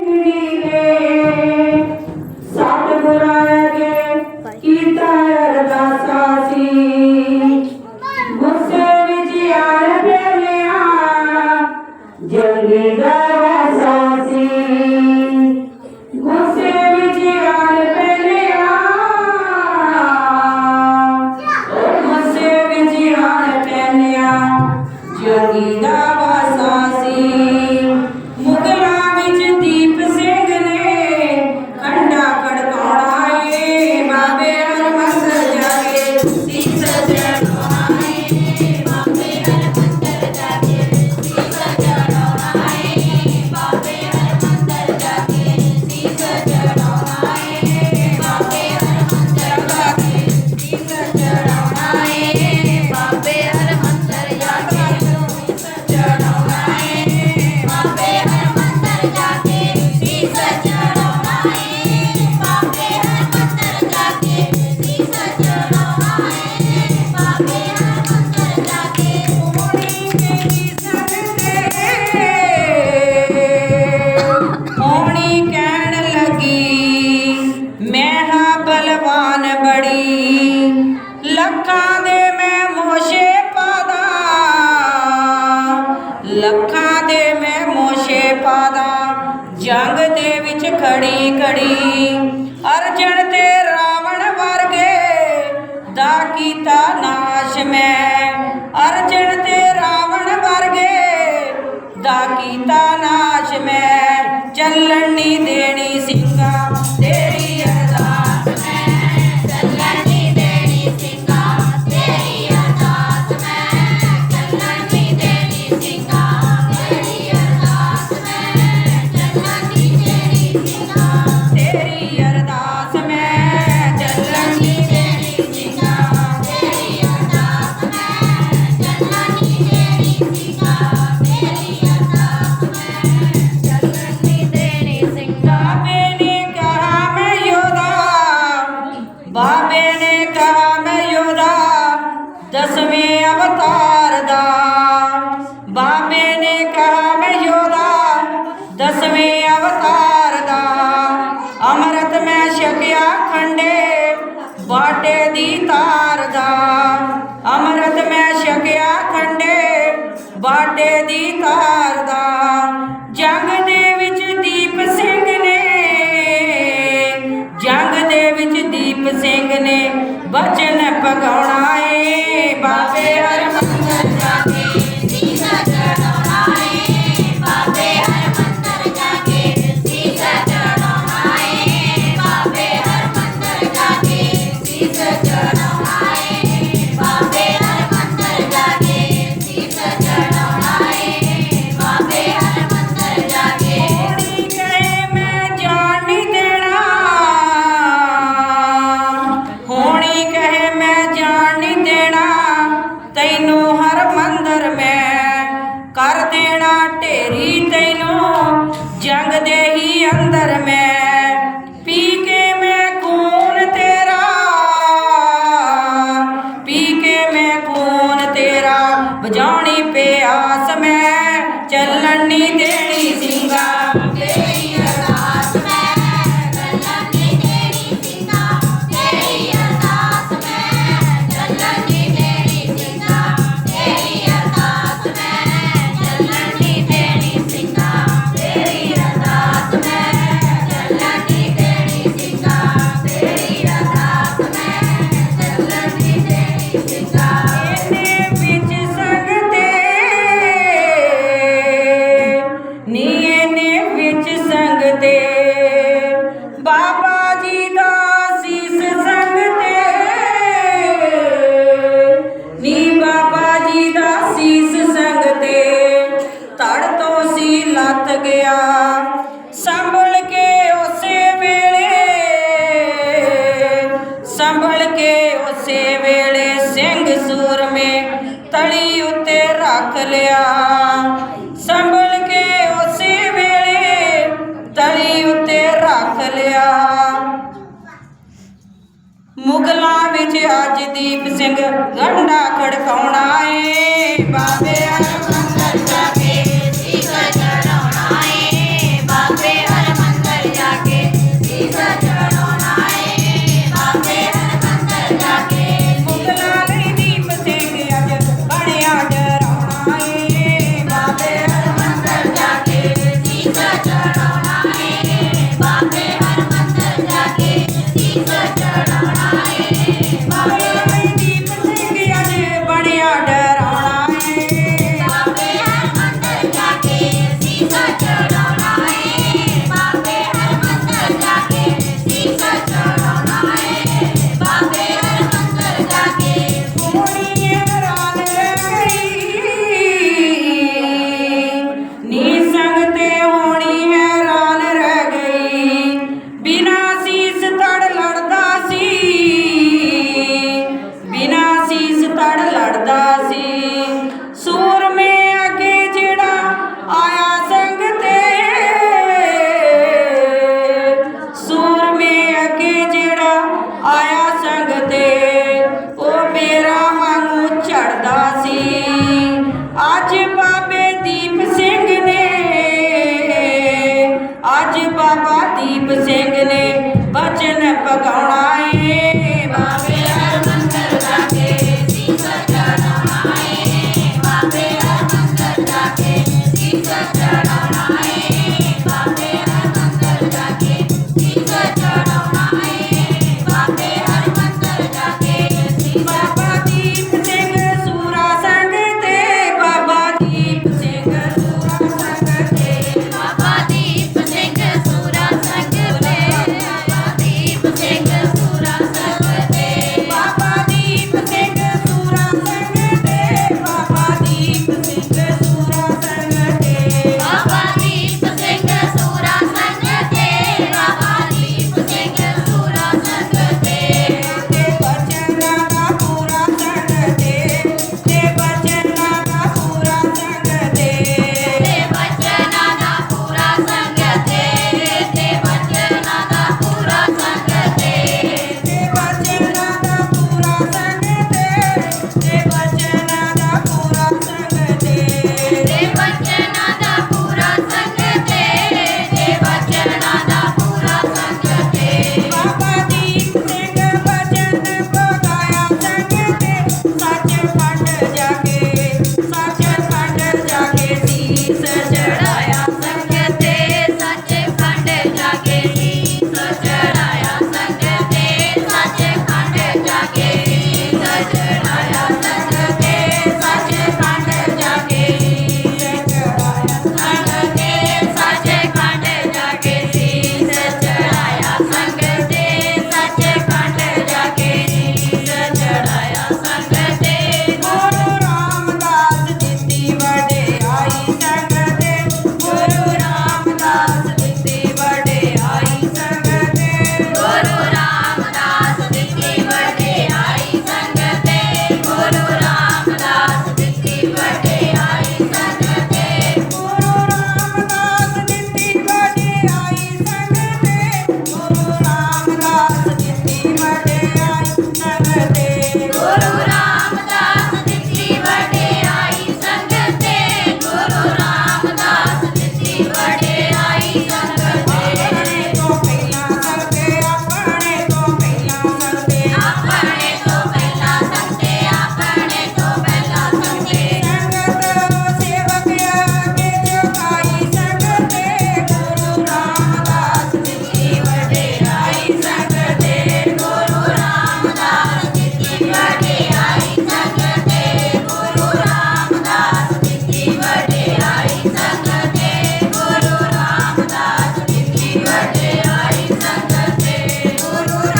Thank you. ਤੇ ਮੈਂ Moshe ਪਾਦਾ, ਜੰਗ ਦੇ ਵਿੱਚ ਖੜੀ ਖੜੀ। ਅਰਜਨ ਤੇ ਰਾਵਣ ਵਰਗੇ ਦਾ ਕੀਤਾ ਨਾਸ਼ ਮੈਂ। ਅਰਜਨ ਤੇ ਰਾਵਣ ਵਰਗੇ ਦਾ ਕੀਤਾ ਨਾਸ਼ ਮੈਂ। ਚੱਲਣ ਨਹੀਂ ਦੇ आपे ने कहा मैं योदा दसवें अवतार दाम बापे ने कहा मैं योदा दसवें अवतार दाम अमृत में छकिया खंडे बाटे दी तार दाम अमृत में छकिया खंडे बाटे दी तार ही अंतर में ਰੱਖ ਲਿਆ। ਸੰਭਲ ਕੇ ਉਸੇ ਵੇਲੇ ਤਲੀ ਉੱਤੇ ਰੱਖ ਲਿਆ। ਮੁਗਲਾਂ ਵਿੱਚ ਅੱਜ ਦੀਪ ਸਿੰਘ ਗੰਡਾ ਖੜਕਾਉਣਾ ਏ ਬਾਬੇ ਆ ਲੜਦਾ ਸੀ। ਅੱਜ ਬਾਬੇ ਦੀਪ ਸਿੰਘ ਨੇ ਅੱਜ ਬਾਬਾ ਦੀਪ ਸਿੰਘ ਨੇ ਬਚਨ ਪਕਾਉਣਾ